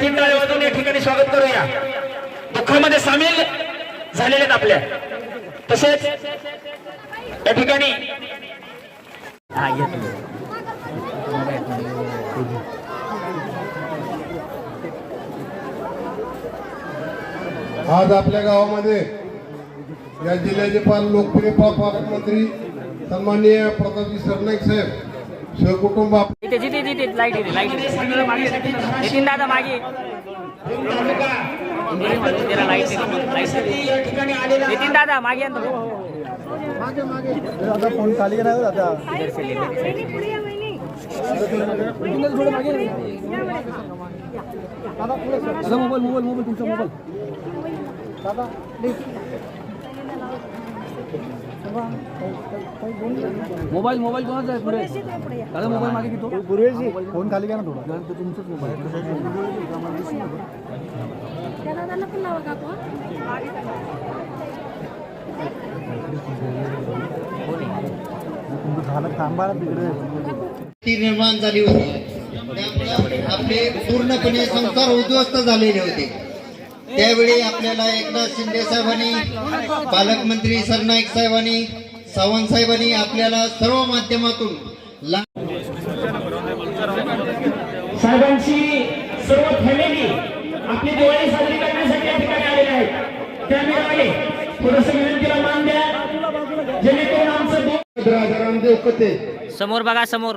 तीन टाळे या ठिकाणी स्वागत करूया. दुःखामध्ये सामील झालेले आहेत आपल्या. तसेच या ठिकाणी आज आपल्या गावामध्ये या जिल्ह्याचे पाल लोकप्रिय पा- पालकमंत्री सन्माननीय प्रतापजी सरनाईक साहेब सहकुटुंब आप- तिथे जिथे जिथे लाइट येते लाइट येते. नितीन दादा मागे. त्याला लाइट येते लाइट येते. या ठिकाणी आलेला नितीन दादा मागे आण थोडं. मोबाईल मोबाईल कोणाचा आहे पुढे? दादा मोबाईल मागे घेतो. गुरुवेशी फोन खाली घ्या ना थोडा. तुमचाच मोबाईल? झालं थांबा तिकडे ती निर्माण झाली होती. त्यामुळं आपले पूर्णपणे संसार उद्ध्वस्त झालेले होते. त्यावेळी आपल्याला एकनाथ शिंदे साहेबांनी पालकमंत्री सरनाईक साहेबांनी सावंत साहेबांनी आपल्याला सर्व माध्यमातून साहेबांची सर्व फॅमिली आपली दिवाळी साजरी करण्यासाठी या ठिकाणी आलेले आहेत त्यामुळे थोडस विनंतीला मान द्या. जेणेकरून आमचं कते समोर बघा समोर.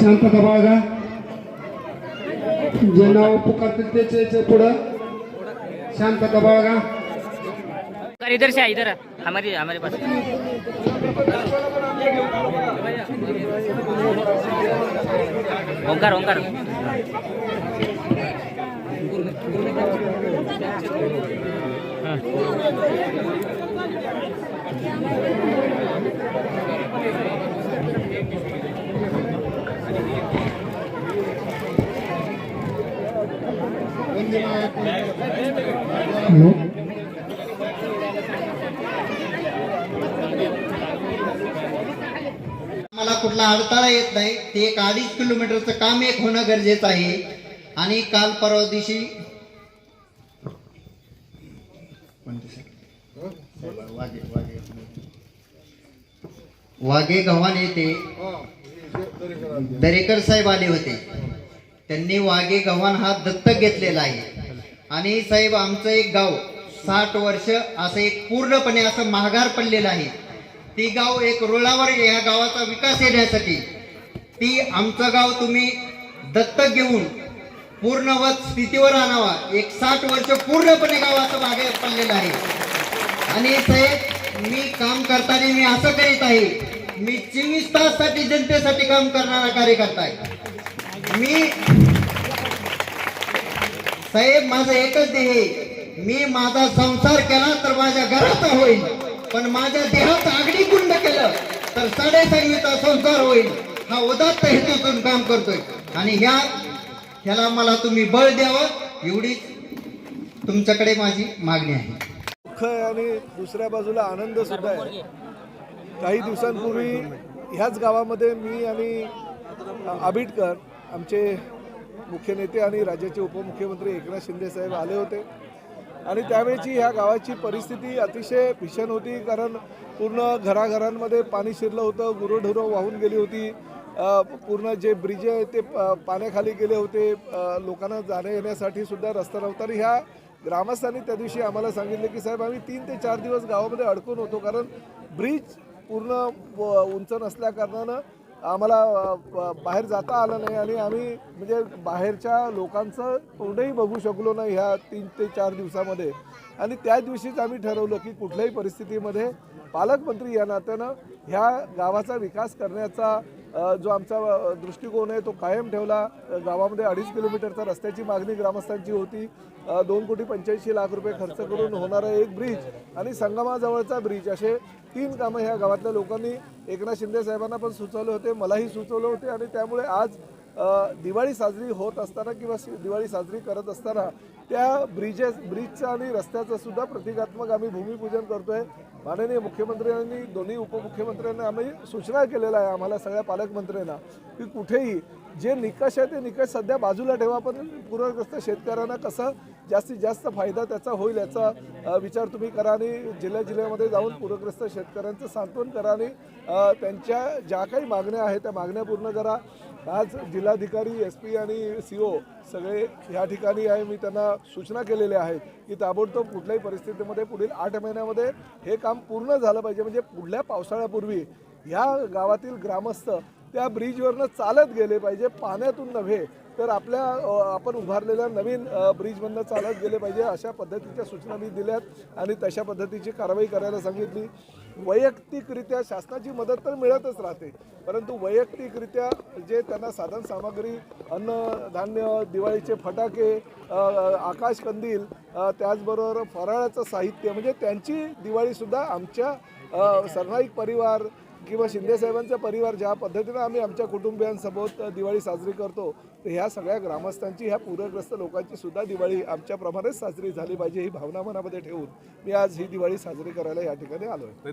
शांतता बाळगा. जे नाव पुकारतील त्याचे पुढं. शांतता बाळगा. कर इधर से इधर हमारी हमारे पास ओंकार ओंकार. मला कुठला अडथळा येत नाही. ते एक अडीच किलोमीटरचं काम एक होणं गरजेचं आहे. आणि काल परवा दिवशी वाघे गव्हाण येथे दरेकर साहेब आले होते. त्यांनी वाघे गव्हाण हा दत्तक घेतलेला आहे. आणि साहेब आमचं एक गाव साठ वर्ष असं एक पूर्णपणे असं महागार पडलेलं आहे. ती गाव एक रुळावर या गावाचा विकास येण्यासाठी ती आमचं गाव तुम्ही दत्तक घेऊन पूर्णवत स्थितीवर आणावा. एक साठ वर्ष पूर्णपणे गाव असं मागे पडलेलं आहे. आणि साहेब मी काम करताना मी असं करीत आहे मी चोवीस ताससाठी जनतेसाठी काम करणारा कार्यकर्ता आहे. मी साहेब माझं एकच ध्येय मी माझा संसार केला तर माझ्या घराचा होईल पण माझ्या देहात आगडी कुंड केलं तर साडेसाईचा संसार होईल. हा उदात्त हेतूतून काम करतोय. आणि ह्या ह्याला मला तुम्ही बळ द्यावं एवढीच तुमच्याकडे माझी मागणी आहे. दुःख आहे आणि दुसऱ्या बाजूला आनंद सुद्धा आहे. काही दिवसांपूर्वी ह्याच गावामध्ये मी आणि आबिटकर आमचे मुख्य नेते आणि राज्याचे उपमुख्यमंत्री एकनाथ शिंदे साहेब आले होते. आणि त्यावेळची ह्या गावाची परिस्थिती अतिशय भीषण होती कारण पूर्ण घराघरांमध्ये पाणी शिरलं होतं गुरुढोरं वाहून गेली होती. पूर्ण जे ब्रिज आहे ते प- पाण्याखाली गेले होते. लोकांना जाण्या येण्यासाठी सुद्धा रस्ता नव्हता आणि ह्या ग्रामस्थांनी त्या दिवशी आम्हाला सांगितलं की साहेब आम्ही तीन ते चार दिवस गावामध्ये अडकून होतो कारण ब्रिज पूर्ण व- उंच नसल्याकारणानं आम्हाला बाहेर जाता आलं नाही आणि आम्ही म्हणजे बाहेरच्या लोकांचं तोंडही बघू शकलो नाही ह्या तीन ते चार दिवसामध्ये. आणि त्या दिवशीच आम्ही ठरवलं की कुठल्याही परिस्थितीमध्ये पालकमंत्री या नात्यानं ह्या गावाचा विकास करण्याचा जो आमचा दृष्टिकोन आहे तो कायम ठेवला. गावामध्ये अडीच किलोमीटरचा रस्त्याची मागणी ग्रामस्थांची होती. दोन कोटी पंच्याऐंशी लाख रुपये खर्च करून होणारा एक ब्रिज आणि संगमाजवळचा ब्रिज. असे तीन कामं ह्या गावातल्या लोकांनी एकनाथ शिंदे साहेबांना पण सुचवले होते मलाही सुचवले होते आणि त्यामुळे आज दिवाळी साजरी होत असताना किंवा दिवाळी साजरी करत असताना त्या ब्रिजेस ब्रिजचं आणि रस्त्याचं सुद्धा प्रतिकात्मक आम्ही भूमिपूजन करतोय. माननीय मुख्यमंत्र्यांनी दोन्ही उपमुख्यमंत्र्यांना आम्ही सूचना केलेल्या आहे आम्हाला सगळ्या पालकमंत्र्यांना की कुठेही जे निकष आहे ते निकष सध्या बाजूला ठेवा पण पूरग्रस्त शेतकऱ्यांना कसं जास्तीत जास्त फायदा त्याचा होईल याचा विचार तुम्ही करा आणि जिल्ह्या जिल्ह्यामध्ये जाऊन पूरग्रस्त शेतकऱ्यांचं सांत्वन करा आणि त्यांच्या ज्या काही मागण्या आहेत त्या मागण्या पूर्ण करा. आज जिल्हाधिकारी एस पी आणि सी ओ सगळे ह्या ठिकाणी आहे. मी त्यांना सूचना केलेल्या आहेत की ताबडतोब कुठल्याही परिस्थितीमध्ये पुढील आठ महिन्यामध्ये हे काम पूर्ण झालं पाहिजे. म्हणजे पुढल्या पावसाळ्यापूर्वी ह्या गावातील ग्रामस्थ त्या ब्रिजवरनं चालत गेले पाहिजे. पाण्यातून नव्हे तर आपल्या आपण उभारलेल्या नवीन ब्रिजमधनं चालत गेले पाहिजे अशा पद्धतीच्या सूचना मी दिल्यात आणि तशा पद्धतीची कारवाई करायला सांगितली. वैयक्तिकरित्या शासनाची मदत तर मिळतच राहते परंतु वैयक्तिकरित्या जे त्यांना साधन सामग्री अन्न धान्य दिवाळीचे फटाके आकाशकंदील त्याचबरोबर फराळाचं साहित्य म्हणजे त्यांची दिवाळीसुद्धा आमच्या अ, सरनाईक परिवार किंवा शिंदेसाहेबांचा परिवार ज्या पद्धतीनं आम्ही आमच्या कुटुंबियांसोबत दिवाळी साजरी करतो तर ह्या सगळ्या ग्रामस्थांची ह्या पूरग्रस्त लोकांची सुद्धा दिवाळी आमच्याप्रमाणेच साजरी झाली पाहिजे ही भावना मनामध्ये ठेवून मी आज ही दिवाळी साजरी करायला या ठिकाणी आलो आहे